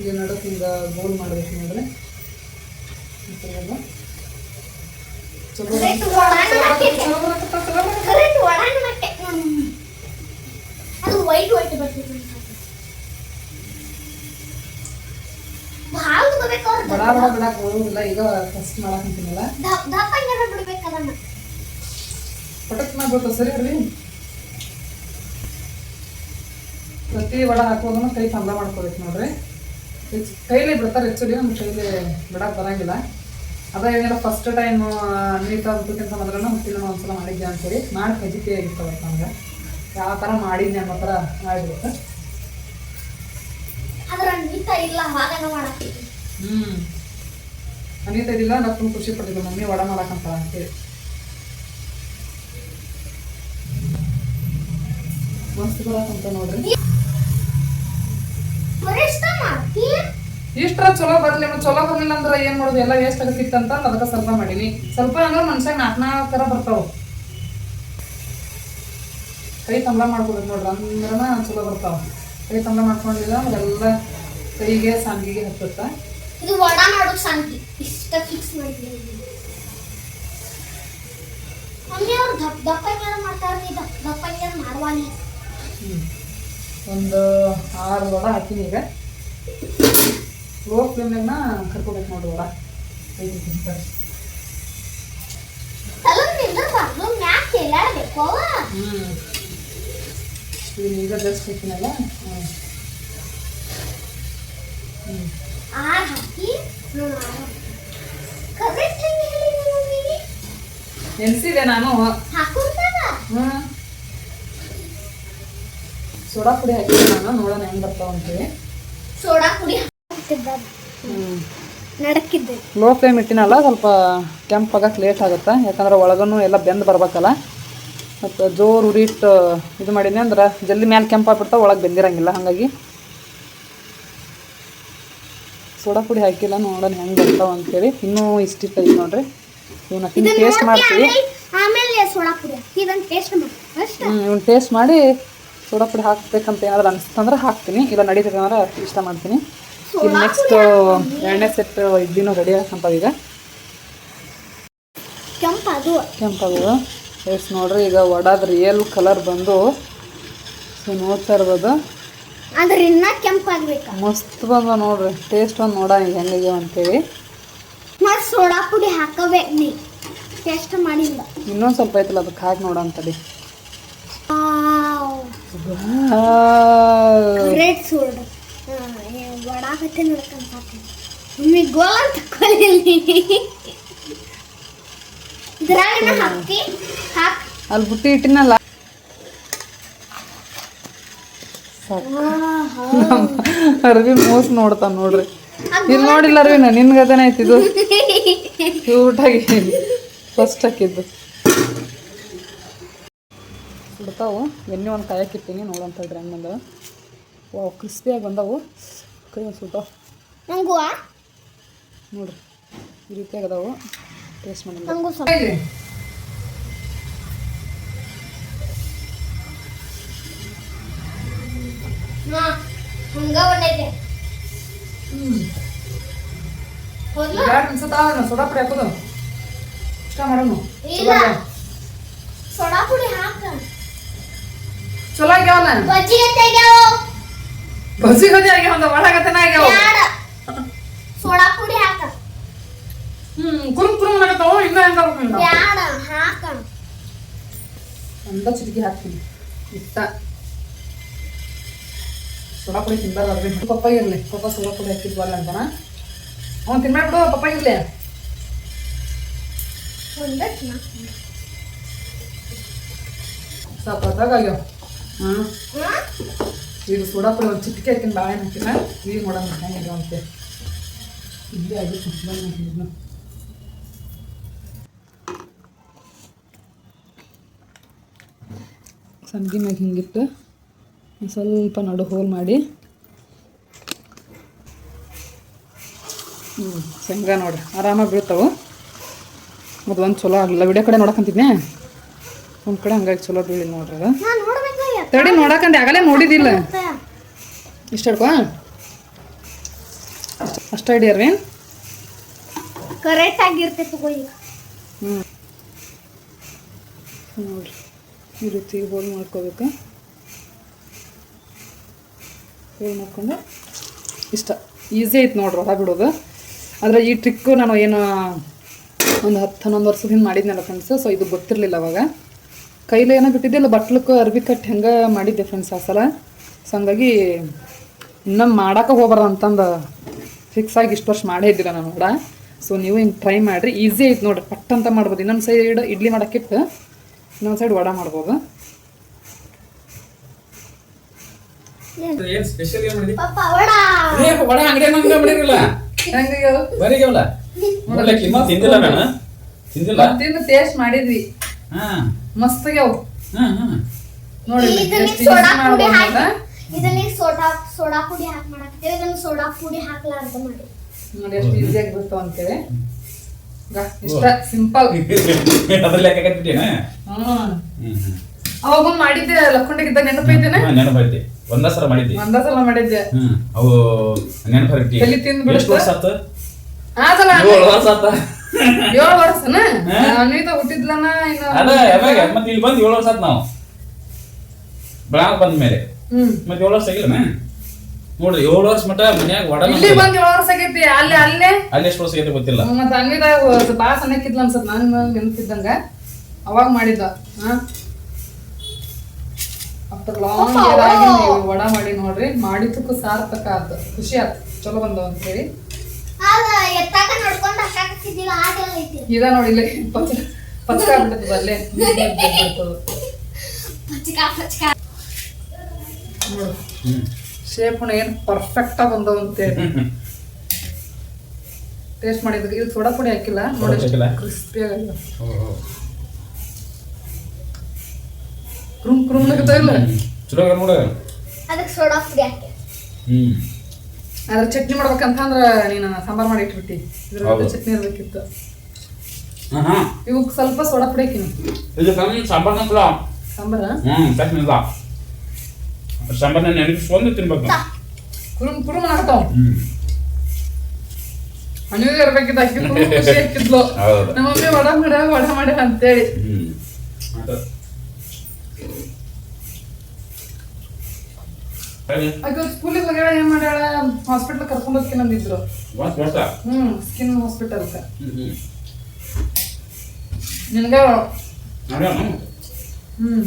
ಈಗ ನಡೋಕ್ಕೆ ಹಿಂಗೆ ಗೋಲ್ ಮಾಡಬೇಕು ನೋಡ್ರಿ. ಈ ಥರ ಚಲೋ ಕರೆಕ್ಟ್ ಚಲೋ ಚಲೋ ಬರಕತ್ತಾವ. ಕರೆಕ್ಟ್ ವಡಾನ ಮತ್ತೆ ಅದು ವೈಟ್ ವೈಟ್ ಬರ್ತೈತೆ ಭಾಳ ತಗೋಬೇಕು ಅವ್ರು. ಬಡ ಬಡ ಬಿಡಕ್ಕೆ ಈಗ ಫಸ್ಟ್ ಮಾಡಕ್ಕಂತೀನಲ್ಲ ಪಟಕ್ ಮಾಡ್ಬೇಕು ಸರಿ ರೀ ಪ್ರತಿ ವಡ ಹಾಕೋದನ್ನ ಕೈ ತಂದ ಮಾಡ್ಕೋಬೇಕು ನೋಡ್ರಿ. ಕೈಲೇ ಬಿಡ್ತಾರೆ ಆ್ಯಕ್ಚುಲಿ ನಮ್ಮ ಕೈಲಿ ಬಿಡಕ್ಕೆ ಬರಂಗಿಲ್ಲ. ಅದೇ ಏನಿಲ್ಲ ಫಸ್ಟ್ ಟೈಮ್ ನೀಟ್ ಆಗ್ಬೇಕಂತ ಮೊದಲ ಒಂದು ಒಂದ್ಸಲ ಮಾಡಿದ್ದೆ ಅಂತೇಳಿ ಮಾಡಿ ಕಜಿಕೆ ಅವತ್ತು ನಮ್ಗೆ. ಯಾವ ಥರ ಮಾಡಿದ್ದೆ ಅನ್ನೋ ಥರ ಮಾಡಿಬಿಡುತ್ತೆ ಹ್ಞೂ ಅನಿತಾ ಇದಿಲ್ಲ ಡಾಕ್ಟರ್ ಖುಷಿ ಪಡ್ತಿದ್ದೆ ಮಮ್ಮಿ ವಡ ಮಾಡಕ್ಕಂತಾರ ಅಂತೇಳಿ. ಮಸ್ತ್ ಬರಕ್ಕಂತ ನೋಡ್ರಿ. ಇಷ್ಟರ ಚಲೋ ಬರ್ಲಿ ಮತ್ತೆ ಚಲೋ ಬರ್ಲಿಲ್ಲ ಅಂದ್ರೆ ಏನ್ ಮಾಡೋದು? ಎಲ್ಲ ವೇಸ್ಟ್ ಆಗತ್ತಿತ್ತಂತ ಅದಕ್ಕೆ ಸ್ವಲ್ಪ ಮಾಡೀನಿ. ಸ್ವಲ್ಪ ಅಂದ್ರೆ ಮನ್ಸಾಗ ನಾಲ್ಕು ನಾಲ್ಕು ಥರ ಬರ್ತಾವ. ಕೈ ತಂಬಳ ಮಾಡ್ಕೊಬೇಕು ನೋಡ್ರಿ ಅಂದ್ರನ ಚಲೋ ಬರ್ತಾವ. ಕೈ ತಂಬಳ ಮಾಡ್ಕೊಂಡಿಲ್ಲ ಎಲ್ಲ ಕೈಗೆ ಸಾಂಗಿಗೆ ಹತ್ತುತ್ತ? ಇದು ವಡ ಮಾಡೋದು ಶಾಂತಿ ಇಷ್ಟ ಫಿಕ್ಸ್ ಮಮ್ಮಿ ಅವ್ರು ದಪ್ಪ ದಪ್ಪ ಮಾಡ್ತಾರೆ ದಪ್ಪ ಮಾಡುವಾನಿ ಹ್ಮ್. ಒಂದು ಆರು ವಡ ಹಾಕಿನಿ ಈಗ. ಲೋ ಫ್ಲೇಮ್ನಾಗ ಕರ್ಕೋಬೇಕು ನೋಡಿ ವಡ ಇದನ್ನ ಈಗ ಜಸ್ಟ್ ಹಾಕಿನಲ್ಲ ಹ್ಮ್. ಹ್ಮ್. ಆರ್ ಹಾಕಿ ನೆನ್ಸಿದೆ ನಾನು. ಹ್ಞೂ ಹ್ಮ್. ಸೋಡಾ ಪುಡಿ ಹಾಕಿದೆ ನಾನು ನೋಡೋಣ ಹೆಂಗ್ ಬರ್ತಾವ ಅಂತೇಳಿ ಸೋಡಾ ಪುಡಿ ನಡಕ್ಕಿದ್ದೆ. ಲೋ ಫ್ಲೇಮ್ ಇಟ್ಟಿನಲ್ಲ ಸ್ವಲ್ಪ ಕೆಂಪಾಗಕ್ಕೆ ಲೇಟ್ ಆಗುತ್ತೆ? ಯಾಕಂದ್ರೆ ಒಳಗನು ಎಲ್ಲ ಬೆಂದ್ ಬರ್ಬೇಕಲ್ಲ. ಮತ್ತು ಜೋರು ಉರಿಟ್ಟು ಇದು ಮಾಡೀನಿ ಅಂದ್ರೆ ಜಲ್ದಿ ಮ್ಯಾಲೆ ಕೆಂಪಾಗ್ಬಿಡ್ತಾವೆ ಒಳಗೆ ಬೆಂದಿರಂಗಿಲ್ಲ. ಹಾಗಾಗಿ ಸೋಡಾ ಪುಡಿ ಹಾಕಿಲ್ಲ ನೋಡೋಣ ಹೆಂಗೆ ಬರ್ತಾವ ಅಂತೇಳಿ. ಇನ್ನೂ ಇಷ್ಟಿಷ್ಟ ಐತೆ ನೋಡ್ರಿ. ಇವನ್ನ ಟೇಸ್ಟ್ ಮಾಡ್ತೀವಿ. ಆಮೇಲೆ ಸೋಡಾ ಪುಡಿ ಟೇಸ್ಟ್ ಮಾಡಿ ಅಷ್ಟ. ಹ್ಞೂ ಇವ್ನ ಟೇಸ್ಟ್ ಮಾಡಿ ಸೋಡಾ ಪುಡಿ ಹಾಕ್ಬೇಕಂತ ಏನಾದ್ರು ಅನಿಸ್ತಂದ್ರೆ ಹಾಕ್ತೀನಿ. ಇಲ್ಲ ನಡೀತದೆ ಅಂದ್ರೆ ಇಷ್ಟ ಮಾಡ್ತೀನಿ. ಇದು ನೆಕ್ಸ್ಟ್ ಎರಡನೇ ಸೆಟ್ ಇಡ್ಲಿನೂ ರೆಡಿ ಈಗ. ಕೆಂಪು ಅದು ಎಷ್ಟು ನೋಡ್ರಿ ಈಗ ಒಡಾದ ರಿಯಲ್ ಕಲರ್ ಬಂದು ಸೊ ನೋಡ್ತಾ ಇರ್ಬೋದು. ಕೆಂಪ ಆಗಬೇಕು ಕೆಂಪಾಗ್ಬೇಕ ಮಸ್ತ್ ಬಂದ ನೋಡ್ರಿ ಟೇಸ್ಟ್ ಒಂದು ನೋಡ ಈಗ ಹೆಂಗಿದೆ ಅಂತೇಳಿ. ಮತ್ತೆ ಸೋಡಾ ಪುಡಿ ಹಾಕಬೇಕು ನೀ. ಟೇಸ್ಟ್ ಮಾಡಿಲ್ಲ. ಇನ್ನೊಂದು ಸ್ವಲ್ಪ ಐತಲ್ಲ ಅದಕ್ಕೆ ಹಾಕಿ ನೋಡಂತಡಿ ಗ್ರೇಟ್ ಸೋಡಾ ವಡಾ ಕತ್ತೆ ನೋಡ್ಕೊಂತ ಮಮ್ಮಿ ಗೋಲ್ ಅಂತ ಕೊಲ್ಲಿ ಇದ್ರಾಗ ಹಾಕಿ ಹಾಕ್. ಅಲ್ಲಿ ಬುಟ್ಟಿ ಇಟ್ಟಿನಲ್ಲ. ಅರ್ವಿ ಮೋಸ್ ನೋಡ್ತಾನ ನೋಡ್ರಿ. ಇಲ್ಲಿ ನೋಡಿಲ್ಲ ಅರ್ವಿನ ನಿನ್ಗದೇನೆ ಐತಿ ಇದು. ಕ್ಯೂಟಾಗಿ ಫಸ್ಟ್ ಹಾಕಿದ್ದು. ಬಿಡ್ತಾವು ಎಣ್ಣೆ ಒಂದು ಕಾಯಕ್ಕೆ ಇಟ್ಟಿನಿ ನೋಡಂತ ಹೇಳ್ರಿ ಹೆಂಗೆ ಓ ವಾವ್ ಕ್ರಿಸ್ಪಿಯಾಗಿ ಬಂದವು. ಕೈ ಒಂದು ಸುಟ್ಟು ನಂಗೂ ನೋಡ್ರಿ ಈ ರೀತಿಯಾಗಿ ಅದಾವು ಟೇಸ್ಟ್ ಮಾಡಿ ಸೋಡಾ ಪುಡಿ ಹಾಕೋದು. ಇಷ್ಟ ಮಾಡೋಣ ಇಲ್ಲ. ಸೋಡಾ ಪುಡಿ ಹಾಕ ಚಲೋ ಆಗ್ಯಾವಲ್ಲ ನಾನು? ಬಸಿ ಗದಿ ಆಗ್ಯಾವ. ಒಂದು ಒಳಗತನ ಆಗ್ಯಾವ ಸೋಡಾ ಪುಡಿ ಹಾಕ. ಹ್ಮ್ ಕುರುಮ್ ಕುರುಮ್ ಆಗತ್ತಾವ ಇನ್ನ ಹೆಂಗ ಬ್ಯಾಡ ಹಾಕ. ಒಂದ ಚಿಟಿಕೆ ಹಾಕ್ತೀನಿ. ಇಷ್ಟ ಸೋಡಾ ಪುಡಿ ತಿನ್ಬಾರ್ದು ಪಪ್ಪ ಇರ್ಲಿ. ಪಪ್ಪ ಸೋಡಾ ಪುಡಿ ಹಾಕಿದ್ವಲ್ಲ ಅಂತಾನ? ಅವ್ನು ತಿನ್ಬೇಡ್ಬಿಡು ಪಪ್ಪ ಇರ್ಲಿ. ಒಂದಕ್ಕೆ ಸಪತ್ತಾಗ ಆಗ್ಯಾವ. ಹ್ಮ್ ಹಾ ಈಗ ಸೋಡಾ ಪುಡಿ ಒಂದು ಚಿಟಿಕೆ ಹಾಕಿನ ಹಾಕಿನ ಈಗ ನೋಡೋಣ ಹೆಂಗಾಗ್ಯಾವ ಅಂತೆ. ಇಲ್ಲಿ ಬನ್ನಿ ಇದನ್ನ. ಸಂಡಿಗೆ ಮ್ಯಾಗ ಹಿಂಗಿಟ್ಟು ಸ್ವಲ್ಪ ನಡು ಹೋಲ್ ಮಾಡಿ. ಶೇಂಗಾ ನೋಡ್ರಿ, ಆರಾಮಾಗಿ ಬೀಳ್ತಾವೆ. ಮತ್ತು ಒಂದು ಚಲೋ ಆಗಲಿಲ್ಲ. ವಿಡಿಯೋ ಕಡೆ ನೋಡಕ್ಕಂತಿದ್ನೆ ಒಂದು ಕಡೆ ಹಂಗಾಗಿ ಚಲೋ ಬೀಳಿಲ್ಲ ನೋಡ್ರಿ ಅದು. ತಡಿ ನೋಡಕಂದೆ ಆಗಲೇ ನೋಡಿದಿಲ್ಲ. ಇಷ್ಟ ಅಷ್ಟು ಅಷ್ಟ ಹಿಡಿಯರ್ವಿ ಕರೆಕ್ಟ್ ಆಗಿರ್ತೈತೆ ಹ್ಞೂ ನೋಡ್ರಿ ಈ ರೀತಿ ಹೋಲ್ ಮಾಡ್ಕೋಬೇಕು. ಹೋಲ್ ಮಾಡ್ಕೊಂಡು ಇಷ್ಟ. ಈಸಿ ಐತೆ ನೋಡ್ರಿ ಹೊರ ಬಿಡೋದು. ಆದರೆ ಈ ಟ್ರಿಕ್ಕು ನಾನು ಏನು ಒಂದು ಹತ್ತು ಹನ್ನೊಂದು ವರ್ಷದಿಂದ ಮಾಡಿದ್ನಲ್ಲ ಫ್ರೆಂಡ್ಸ್ ಸೊ ಇದು ಗೊತ್ತಿರಲಿಲ್ಲ ಅವಾಗ. ಕೈಲಿ ಏನೋ ಬಿಟ್ಟಿದ್ದಿಲ್ಲ ಬಟ್ಲಕ್ಕೆ ಅರ್ಬಿ ಕಟ್ಟಿ ಹೆಂಗೆ ಮಾಡಿದ್ದೆ ಫ್ರೆಂಡ್ಸ್ ಆ ಸಲ. ಸೊ ಹಂಗಾಗಿ ಇನ್ನೊಮ್ಮೆ ಮಾಡಕ್ಕೆ ಹೋಗ್ಬಾರ್ದು ಅಂತಂದು ಫಿಕ್ಸ್ ಆಗಿ ಇಷ್ಟು ವರ್ಷ ಮಾಡೇ ಇದ್ದಿಲ್ಲ ನಾನು ಕೂಡ. ಸೊ ನೀವು ಹಿಂಗೆ ಟ್ರೈ ಮಾಡಿರಿ ಈಸಿ ಐತೆ ನೋಡ್ರಿ ಪಟ್ ಅಂತ ಮಾಡ್ಬೋದು. ಇನ್ನೊಂದು ಸೈಡ್ ಇಡ್ಲಿ ಮಾಡೋಕ್ಕಿಟ್ಟು ಇನ್ನೊಂದು ಸೈಡ್ ವಡ ಮಾಡ್ಬೋದು. ತಿಂದಿಲ್ಲ ಟೇಸ್ಟ್ ಮಾಡಿದ್ವಿ. ಹಾ ಹಾ. ನೋಡಿ ಇದನ್ನ ಸೋಡಾ ಪುಡಿ ಹಾಕಿ ಅಂತ. ಸೋಡಾ ಸೋಡಾ ಪುಡಿ ಹಾಕಿ ಮಾಡಾಕತ್ತೀವಿ ಇದನ್ನ ಸೋಡಾ ಪುಡಿ ಹಾಕ್ಲಾರ್ದ ಮಾಡಿ. ನೋಡಿ ಎಷ್ಟು ಈಸಿಯಾಗಿ ಬರ್ತಾವ ಅಂತೇಳಿ ಗಾ, ಇಷ್ಟ ಸಿಂಪಲ್. ಅದ್ರ ಲೆಕ್ಕ ಕಟ್ಟಿದ್ದೇನ ಅವಾಗ ಒಂದ್ ಮಾಡಿದ್ದೆ ಲಕ್ಕೊಂಡಿದ್ದಾಗ ನೆನಪೈತೇನೆ ನೆನಪೈತಿ ಒಂದ ಸಲ ಮಾಡಿದ್ದಿ. ಒಂದ ಸಲ ಮಾಡಿದ್ದೆ. ಅವು ನೆನಪೈತಿ ಎಲ್ಲಿ ತಿಂದ್ಬಿಡ್ತು? ಸತ್ತ ಆ ಏಳು ವರ್ಷನ? ಹಾ? ಅನ್ವಿತ ಹುಟ್ಟಿದ್ಲನ ಅದ ಯಾವಾಗ? ಮತ್ತೆ ಇಲ್ಲಿ ಬಂದು ಏಳು ವರ್ಷ ಆತ್ ನಾವು. ಬ್ಲಾಕ್ ಬಂದ ಮೇಲೆ. ಮತ್ತೆ ಏಳು ವರ್ಷ ಆಗಿಲ್ಲ ನೋಡ್ರಿ ಏಳು ವರ್ಷ ಮಟ ಮನ್ಯಾಗ ಒಡ ಇಲ್ಲಿ ಬಂದ್ ಏಳು ವರ್ಷ ಆಗೈತಿ. ಅಲ್ಲಿ ಅಲ್ಲೇ? ಅಲ್ಲಿ ಎಷ್ಟು ವರ್ಷ ಆಗೈತಿ ಗೊತ್ತಿಲ್ಲ. ಮತ್ತೆ ಅನ್ವಿತ ಭಾಳ ಸಣ್ಣಕ್ಕಿದ್ಲ ಅನ್ಸತ್ ನಾನು ನೆನಪಿದ್ದಂಗ. ಅವಾಗ ಮಾಡಿದ್ದ ಹಾ? ಆಫ್ಟರ್ ಲಾಂಗ್ ವಡ ಮಾಡಿ ನೋಡ್ರಿ. ಮಾಡಿದ್ದಕ್ಕೂ ಸಾರ್ಥಕ ಆತು. ಖುಷಿ ಆತು. ಚಲೋ ಬಂದವ ಅಂತ ಇದ ನೋಡಿ ಇಲ್ಲಿ ಪಚ್ಕ ಆಗ್ಬಿಡ್ತದ ಅಲ್ಲೇ ಹ್ಮ್. ಏನು ಪರ್ಫೆಕ್ಟ್ ಆಗಿ ಬಂದವ ಅಂತೇಳಿ ಟೇಸ್ಟ್ ಮಾಡಿದ್ರೆ ಇದು ಸೋಡಾ ಪುಡಿ ಹಾಕಿಲ್ಲ. ನೋಡಿ? ಕ್ರಿಸ್ಪಿ ಆಗಿಲ್ಲ ಕ್ರುಮ್ ಕ್ರುಮ್ ಆಗತ್ತಾ ಇಲ್ಲ? ಚಲೋ ನೋಡ. ಅದಕ್ಕೆ ಸೋಡಾ ಪುಡಿ ಹಾಕಿ. ಹ್ಮ್. ಅದ್ರ ಚಟ್ನಿ ಮಾಡ್ಬೇಕಂತಂದ್ರ ನೀನು ಸಾಂಬಾರ್ ಮಾಡಿ ಇಟ್ಬಿಟ್ಟಿ ಇದ್ರ ಹೌದು. ಚಟ್ನಿ ಇರ್ಬೇಕಿತ್ತು. ಇವಕ್ ಹಾ ಇವು ಸ್ವಲ್ಪ ಸೋಡಾ ಪುಡಿ ಹಾಕಿನಿ ಇದು ಕಮ್ಮಿ ಸಾಂಬಾರ್ ನಂತರ ಸಾಂಬಾರ? ಹ್ಮ್ ಚಟ್ನಿ ಇಲ್ಲ ಸಾಂಬಾರ್ನ ನೆನಪಿಸ್ಕೊಂಡು ತಿನ್ಬೇಕು. ಕುರುಮ್ ಕುರುಮ್ ಆಗ್ತಾವ ಹ್ಮ್. ಮನೆಯಲ್ಲೇ ಇರ್ಬೇಕಿತ್ತು ಅಕ್ಕಿ ಖುಷಿ ಹಾಕಿದ್ಲು ಹೌದು. ನಮ್ಮ ಮಮ್ಮಿ ವಡ ಮಾಡ ವಡ ಮಾಡ ಅಂತೇಳಿ. ಹ್ಮ್. ಆತ. ಹೇಳಿ. ಆಕೆ ಸ್ಕೂಲಿಗೆ ಹೋಗ್ಯಾಳ ಏನ್ ಮಾಡ್ಯಾಳ? ಹಾಸ್ಪಿಟಲ್ ಕರ್ಕೊಂಡು ಹೋಗ್ತೀನಿ ಅಂದಿದ್ರು. ಹ್ಮ್ ಸ್ಕಿನ್ ಹಾಸ್ಪಿಟಲ್ ನಿನಗ? ನೋಡ್ಯಾನು? ಹ್ಮ್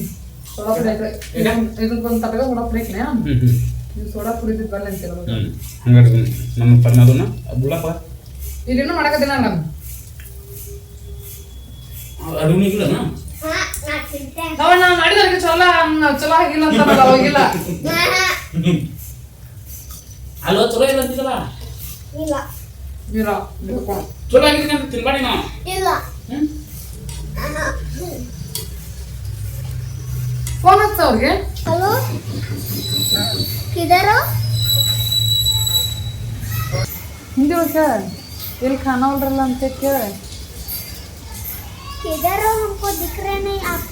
ಸೋಡಾ ಪುಡಿ ಇದಕ್ಕೊಂದು ತಟಗ ಸೋಡಾ ಪುಡಿ ಹಾಕಿನ ನೀವು ಸೋಡಾ ನಮ್ಮ ಪರ್ನ ಅದನ್ನ ಮಾಡಕತ್ತಿನ ನಾನು. ಅಡುಗೆ ಇಲ್ಲನ ಅವಣ್ಣ ಮಾಡಿದವ್ರಿಗೆ ಚಲೋ ಚಲೋ ಆಗಿಲ್ಲ ಅಂತ ಇಲ್ಲ ಅಂತಿದ್ದಲ್ಲ ಇಲ್ಲ. ಇಲ್ಲ ಚಲೋ ಆಗಿರ್ತೀನಿ ಅಂತ ತಿನ್ಬೇಡಿ ಫೋನ್ ಅವ್ರಿಗೆ. ಹಿಂದಿ ವರ್ಷ ಇಲ್ಲಿ ಕಾಣವಲ್ರಲ್ಲ ಅಂತ ಕೇಳಿ. किधर हो हमको दिख रहे नहीं आप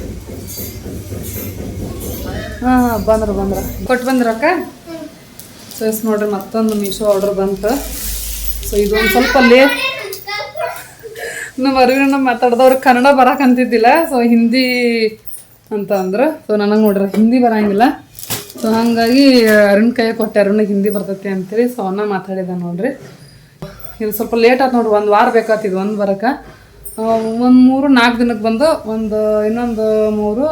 ಹಾ ಹಾ ಬಂದ್ರ ಬಂದ್ರ ಕೊಟ್ಟು ಬಂದ್ರಕ್ಕ ಸೊ ಎಸ್ ನೋಡ್ರಿ ಮತ್ತೊಂದು ಮೀಶೋ ಆರ್ಡರ್ ಬಂತು ಸೊ ಇದು ಒಂದು ಸ್ವಲ್ಪ ಲೇಟ್ ನಮ್ಮ ಅರಿವಿನ ಮಾತಾಡ್ದವ್ರು ಕನ್ನಡ ಬರಕಂತಿದ್ದಿಲ್ಲ ಸೊ ಹಿಂದಿ ಅಂತ ಅಂದ್ರೆ ಸೊ ನನಗೆ ನೋಡ್ರಿ ಹಿಂದಿ ಬರಂಗಿಲ್ಲ ಸೊ ಹಾಗಾಗಿ ಅರುಣ್ ಕೈ ಕೊಟ್ಟೆ ಅರುಣಿಗೆ ಹಿಂದಿ ಬರ್ತೈತಿ ಅಂತೇಳಿ ಸೊ ಅವನ್ನ ಮಾತಾಡಿದ ನೋಡ್ರಿ ಇದು ಸ್ವಲ್ಪ ಲೇಟ್ ಆಯ್ತು ನೋಡ್ರಿ ಒಂದು ವಾರ ಬೇಕಾಗ್ತಿದ್ ಒಂದು ಬರಕ್ಕೆ ಒಂದು ಮೂರು, ನಾಲ್ಕು ದಿನಕ್ಕೆ ಬಂದು, ಒಂದು, ಇನ್ನೊಂದು ಮೂರು,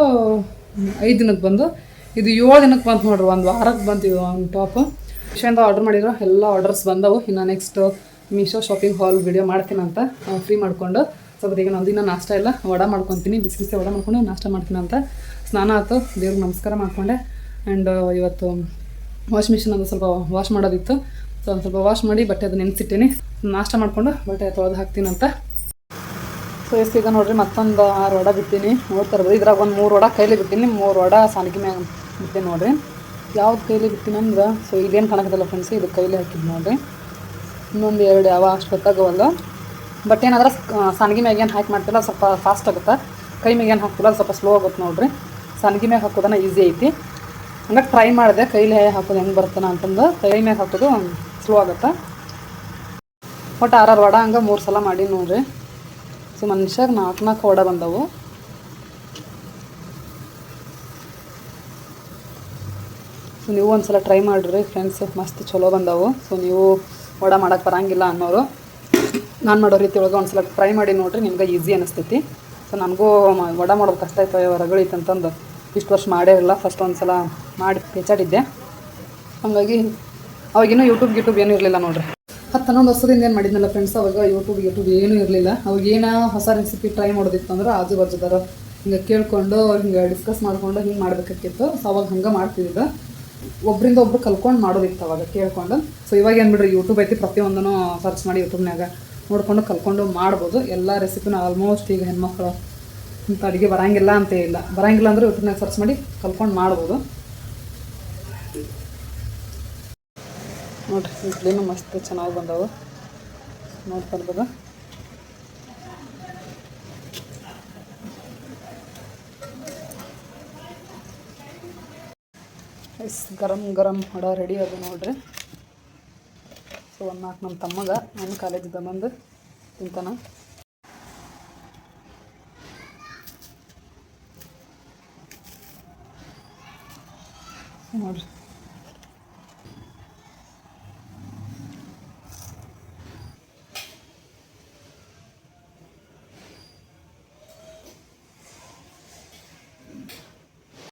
ಐದು ದಿನಕ್ಕೆ ಬಂದು, ಇದು ಏಳು ದಿನಕ್ಕೆ ಬಂತು ನೋಡ್ರಿ, ಒಂದು ವಾರಕ್ಕೆ ಬಂತು ಇದು ಒಂದು ಟಾಪ್ ಮಿಶೋಯಿಂದ ಆರ್ಡರ್ ಮಾಡಿರೋ ಎಲ್ಲ ಆರ್ಡರ್ಸ್ ಬಂದವು. ಇನ್ನು next Meesho shopping haul video ಮಾಡ್ತೀನಂತ free ಮಾಡಿಕೊಂಡು. ಸ್ವಲ್ಪ ಈಗ ನಂದಿನ ನಾಷ್ಟ ಇಲ್ಲ. ವಡ ಮಾಡ್ಕೊತೀನಿ. ಬಿಸಿ ಬಿಸಿ ವಡ ಮಾಡ್ಕೊಂಡು ನಾಷ್ಟ ಮಾಡ್ತೀನಿ ಅಂತ. ಸ್ನಾನ ಆಯ್ತು. ದೇವ್ರಿಗೆ ನಮಸ್ಕಾರ ಮಾಡಿಕೊಂಡೆ. ಆ್ಯಂಡ್ ಇವತ್ತು ವಾಶ್ ಮಿಷಿನ್ ಅದು ಸ್ವಲ್ಪ ವಾಶ್ ಮಾಡೋದಿತ್ತು. ಸೊ, ಒಂದು ಸ್ವಲ್ಪ ವಾಶ್ ಮಾಡಿ ಬಟ್ಟೆ ಅದು ನೆನೆಸಿಟ್ಟೀನಿ. ನಾಷ್ಟ ಮಾಡಿಕೊಂಡು ಬಟ್ಟೆ ತೊಳೆದು ಹಾಕ್ತೀನಂತ ಸೊ ಎಸ್ ಈಗ ನೋಡ್ರಿ ಮತ್ತೊಂದು ಆರು ವಡ ಬಿತ್ತೀನಿ. ನೋಡ್ತಾ ಇರ್ಬೋದು ಇದ್ರಾಗ ಒಂದು ಮೂರು ವಡ ಕೈಲಿ ಬಿತ್ತೀನಿ. ಮೂರು ವಡ ಸಾನಿಗೆ ಮ್ಯಾಗ ಬಿತ್ತೀನಿ ನೋಡ್ರಿ. ಯಾವ್ದು ಕೈಲಿ ಬಿತ್ತೀನಿ ಅಂದ್ರೆ ಸೊ ಇದೇನು ಕಾಣಕತ್ತಲ್ಲ ಫ್ರೆಂಡ್ಸ್ ಇದು ಕೈಲಿ ಹಾಕಿದ್ದು ನೋಡ್ರಿ. ಇನ್ನೊಂದು ಎರಡು ಯಾವ ಅಷ್ಟು ಗೊತ್ತಾಗವಲ್ಲ ಬಟ್ ಏನಾದ್ರೆ ಸಾನಿಗೆ ಮ್ಯಾಗ ಏನು ಹಾಕಿ ಮಾಡ್ತಿಲ್ಲ, ಸ್ವಲ್ಪ ಫಾಸ್ಟ್ ಆಗುತ್ತೆ. ಕೈ ಮ್ಯಾಗ ಏನು ಹಾಕ್ತಿಲ್ಲ, ಸ್ವಲ್ಪ ಸ್ಲೋ ಆಗುತ್ತೆ ನೋಡ್ರಿ. ಸಾನಿಗೆ ಮ್ಯಾಗ ಹಾಕೋದನ್ನ ಈಸಿ ಐತಿ. ಹಂಗಾಗಿ ಟ್ರೈ ಮಾಡಿದೆ, ಕೈಲಿ ಹಾಕೋದು ಹೆಂಗೆ ಬರ್ತಾನ ಅಂತಂದು. ಕೈ ಮ್ಯಾಗ ಹಾಕೋದು ಸ್ಲೋ ಆಗುತ್ತೆ. ಒಟ್ಟು ಆರಾರು ವಡ ಹಂಗೆ ಮೂರು ಸಲ ಮಾಡಿ ನೋಡ್ರಿ. ಸೊ ಮನುಷ್ಯಾಗ ನಾಲ್ಕು ನಾಲ್ಕು ವಡ ಬಂದವು. ಸೊ ನೀವು ಒಂದ್ಸಲ ಟ್ರೈ ಮಾಡಿರಿ ಫ್ರೆಂಡ್ಸ್ ಮಸ್ತ್ ಚಲೋ ಬಂದವು. ಸೊ ನೀವು ವಡ ಮಾಡಕ್ಕೆ ಬರಂಗಿಲ್ಲ ಅನ್ನೋರು. ನಾನು ಮಾಡೋ ರೀತಿ ಒಳಗೆ ಒಂದ್ಸಲ ಟ್ರೈ ಮಾಡಿ ನೋಡಿರಿ, ನಿಮ್ಗೆ ಈಸಿ ಅನಿಸ್ತೈತಿ. ಸೊ ನನಗೂ ವಡ ಮಾಡೋದು ಕಷ್ಟ ಆಯ್ತು ಹೊರಗಳೈತಂತಂದು ಇಷ್ಟು ವರ್ಷ ಮಾಡೇ ಇರಲ್ಲ ಫಸ್ಟ್ ಒಂದು ಸಲ ಮಾಡಿ, ಪೇಚಾಡಿದ್ದೆ. ಹಾಗಾಗಿ, ಅವಾಗಿನ್ನೂ ಯೂಟ್ಯೂಬ್ ಯೂಟ್ಯೂಬ್ ಏನೂ ಇರಲಿಲ್ಲ ನೋಡ್ರಿ. ಹತ್ತು ಹನ್ನೊಂದು ವರ್ಷದಿಂದ ಏನು ಮಾಡಿದ್ನಲ್ಲ ಫ್ರೆಂಡ್ಸ್ ಅವಾಗ ಯೂಟ್ಯೂಬ್ ಯೂಟ್ಯೂಬ್ ಏನೂ ಇರಲಿಲ್ಲ. ಅವಾಗ ಏನೋ ಹೊಸ ರೆಸಿಪಿ ಟ್ರೈ ಮಾಡೋದಿತ್ತು ಅಂದ್ರೆ ಆಜು ಬಾಜುದಾರ ಹಿಂಗೆ ಕೇಳ್ಕೊಂಡು, ಹಿಂಗೆ ಡಿಸ್ಕಸ್ ಮಾಡಿಕೊಂಡು ಹಿಂಗೆ ಮಾಡಬೇಕಾಗಿತ್ತು ಸೊ ಅವಾಗ ಹಂಗೆ ಮಾಡ್ತಿದ್ದೆ ಒಬ್ಬರಿಂದ ಒಬ್ರು ಕಲ್ಕೊಂಡು ಮಾಡೋದಿತ್ತು ಅವಾಗ ಕೇಳ್ಕೊಂಡು. ಸೊ ಇವಾಗ ಏನು ಬಿಡ್ರಿ ಯೂಟ್ಯೂಬ್ ಐತಿ ಪ್ರತಿಯೊಂದನ್ನು ಸರ್ಚ್ ಮಾಡಿ ಯೂಟ್ಯೂಬ್ನಾಗ ನೋಡ್ಕೊಂಡು ಕಲ್ಕೊಂಡು ಮಾಡ್ಬೋದು. ಎಲ್ಲ ರೆಸಿಪಿನ ಆಲ್ಮೋಸ್ಟ್ ಈಗ ಹೆಣ್ಮಕ್ಳು ಇಂಥ ಅಡುಗೆ ಬರಂಗಿಲ್ಲ ಅಂತ ಇಲ್ಲ. ಬರಂಗಿಲ್ಲ ಅಂದರೆ ಯೂಟ್ಯೂಬ್ನಾಗ ಸರ್ಚ್ ಮಾಡಿ ಕಲ್ಕೊಂಡು ಮಾಡ್ಬೋದು. ನೋಡ್ರಿ, ಇಡ್ಲಿನೂ ಮಸ್ತ್ ಚೆನ್ನಾಗಿ ಬಂದವು. ನೋಡ್ಕೊಳ್ಬೋದು ಎಸ್, ಗರಂ ಗರಂ ಹಡ ರೆಡಿ ಅದ ನೋಡ್ರಿ. ಸೊ, ಒಂದು ನಾಲ್ಕು ನಮ್ಮ ತಮ್ಮಗ ನನ್ನ ಕಾಲೇಜಿಗೆ ಬಂದು ತಿಂತಾನ. ನೋಡ್ರಿ.